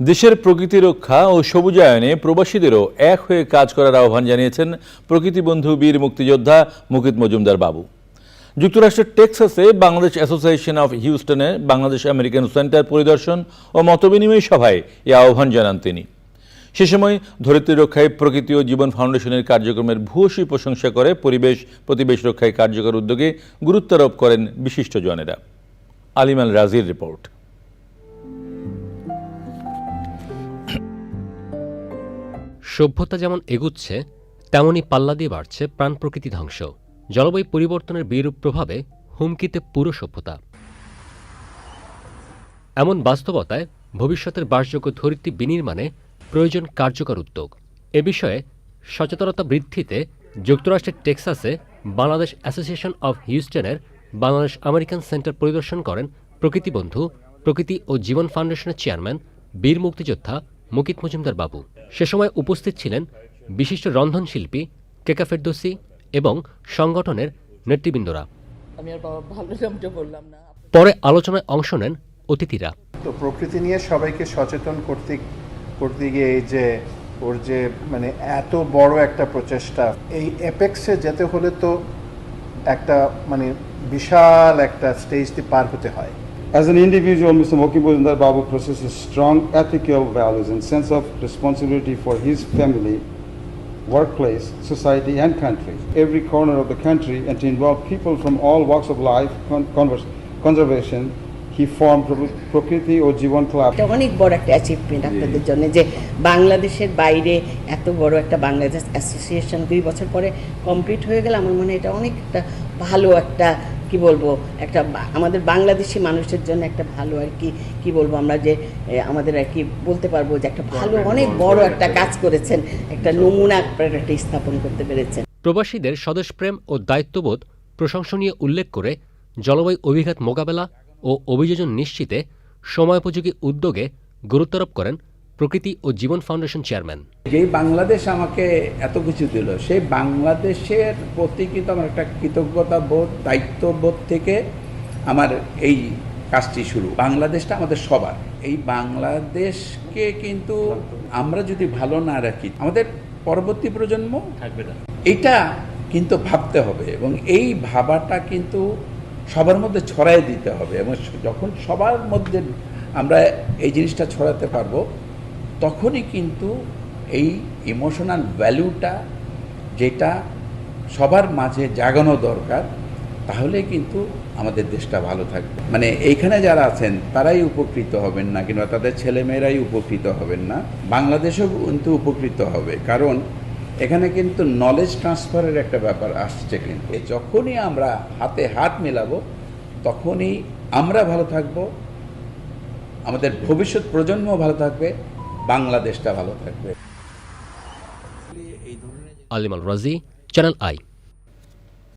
দেশের প্রকৃতি রক্ষা ও সবুজায়নে প্রবাসীদেরও এক হয়ে কাজ করার আহ্বান জানিয়েছেন প্রকৃতিবন্ধু বীর মুক্তিযোদ্ধা মুকিত মজুমদার বাবু। যুক্তরাষ্ট্রের টেক্সাসে বাংলাদেশ অ্যাসোসিয়েশন অফ হিউস্টনে বাংলাদেশ আমেরিকান সেন্টার পরিদর্শন ও মতবিনিময় সভায় এ আহ্বান জানান তিনি। সে সময় ধরিত্রী রক্ষায় প্রকৃতি ও জীবন ফাউন্ডেশনের কার্যক্রমের ভূয়সী প্রশংসা করে পরিবেশ, প্রতিবেশ রক্ষায় কার্যকর উদ্যোগে গুরুত্বারোপ করেন বিশিষ্টজনেরা। আলিমাল রাজির রিপোর্ট। সভ্যতা যেমন এগুচ্ছে, তেমনই পাল্লা দিয়ে বাড়ছে প্রাণ প্রকৃতি ধ্বংস। জলবায়ু পরিবর্তনের বিরূপ প্রভাবে হুমকিতে পুরো সভ্যতা। এমন বাস্তবতায় ভবিষ্যতের বাসযোগ্য ধরিত্রী বিনির্মাণে প্রয়োজন কার্যকর উদ্যোগ। এ বিষয়ে সচেতনতা বৃদ্ধিতে যুক্তরাষ্ট্রের টেক্সাসে বাংলাদেশ অ্যাসোসিয়েশন অব হিউস্টনের বাংলাদেশ আমেরিকান সেন্টার পরিদর্শন করেন প্রকৃতিবন্ধু প্রকৃতি ও জীবন ফাউন্ডেশনের চেয়ারম্যান, বীর মুক্তিযোদ্ধা মুকিত মজুমদার বাবু। সে সময় উপস্থিত ছিলেন বিশিষ্ট রন্ধনশিল্পী কেকা ফেরদৌসি এবং সংগঠনের নেতৃবৃন্দরা। আমি আর বাবা ভালো বললাম না। পরে আলোচনায় অংশ নেন অতিথিরা। তো প্রকৃতি নিয়ে সবাইকে সচেতন করতে করতে গিয়ে এই যে ওর যে মানে এত বড় একটা প্রচেষ্টা এই এপেক্সে যেতে হলে তো একটা মানে বিশাল একটা স্টেজ দিয়ে পার হতে হয়। As an individual, Mr. Moki Bojandar Babu possesses strong ethical values and sense of responsibility for his family, workplace, society, and country. Every corner of the country, and to involve people from all walks of life, con- converse- conservation, he formed Prokriti or Jivan Club. এটা অনেক বড় একটা achievement আপনাদের জন্য যে বাংলাদেশের বাইরে এত বড় একটা বাংলাদেশ অ্যাসোসিয়েশন দুই বছর পরে কমপ্লিট হয়ে গেলে আমার মনে হয় এটা অনেক একটা ভালো একটা কি বলব একটা আমাদের বাংলাদেশি মানুষের জন্য একটা ভালো আর কি কি বলব আমরা যে আমাদের আর কি বলতে পারব যে একটা ভালো অনেক বড় একটা কাজ করেছেন একটা নমুনা একটা স্থাপন করতে পেরেছেন। প্রবাসীদের স্বদেশপ্রেম ও দায়িত্ববোধ প্রশংসনীয় উল্লেখ করে জলবায়ু অভিঘাত মোকাবেলা ও অভিযোজন নিশ্চিতে সময়োপযোগী উদ্যোগে গুরুত্বারোপ করেন প্রকৃতি ও জীবন ফাউন্ডেশন চেয়ারম্যান। যেই বাংলাদেশ আমাকে এত কিছু দিল সেই বাংলাদেশের প্রতি কিন্তু আমার একটা কৃতজ্ঞতা বোধ দায়িত্ববোধ থেকে আমার এই কাজটি শুরু। বাংলাদেশটা আমাদের সবার। এই বাংলাদেশকে কিন্তু আমরা যদি ভালো না রাখি আমাদের পরবর্তী প্রজন্ম থাকবে না। এটা কিন্তু ভাবতে হবে এবং এই ভাবাটা কিন্তু সবার মধ্যে ছড়াই দিতে হবে এবং যখন সবার মধ্যে আমরা এই জিনিসটা ছড়াতে পারব তখনই কিন্তু এই ইমোশনাল ভ্যালুটা যেটা সবার মাঝে জাগানো দরকার, তাহলে কিন্তু আমাদের দেশটা ভালো থাকবে। মানে এইখানে যারা আছেন, তারাই উপকৃত হবেন না, কিংবা তাদের ছেলেমেয়েরাই উপকৃত হবেন না। বাংলাদেশও কিন্তু উপকৃত হবে, কারণ এখানে কিন্তু নলেজ ট্রান্সফারের একটা ব্যাপার আসছে কিন্তু। যখনই আমরা হাতে হাত মেলাবো, তখনই আমরা ভালো থাকব, আমাদের ভবিষ্যৎ প্রজন্ম ভালো থাকবে বাংলাদেশটা ভালো থাকবে। আলিমাল রাজি চ্যানেল আই।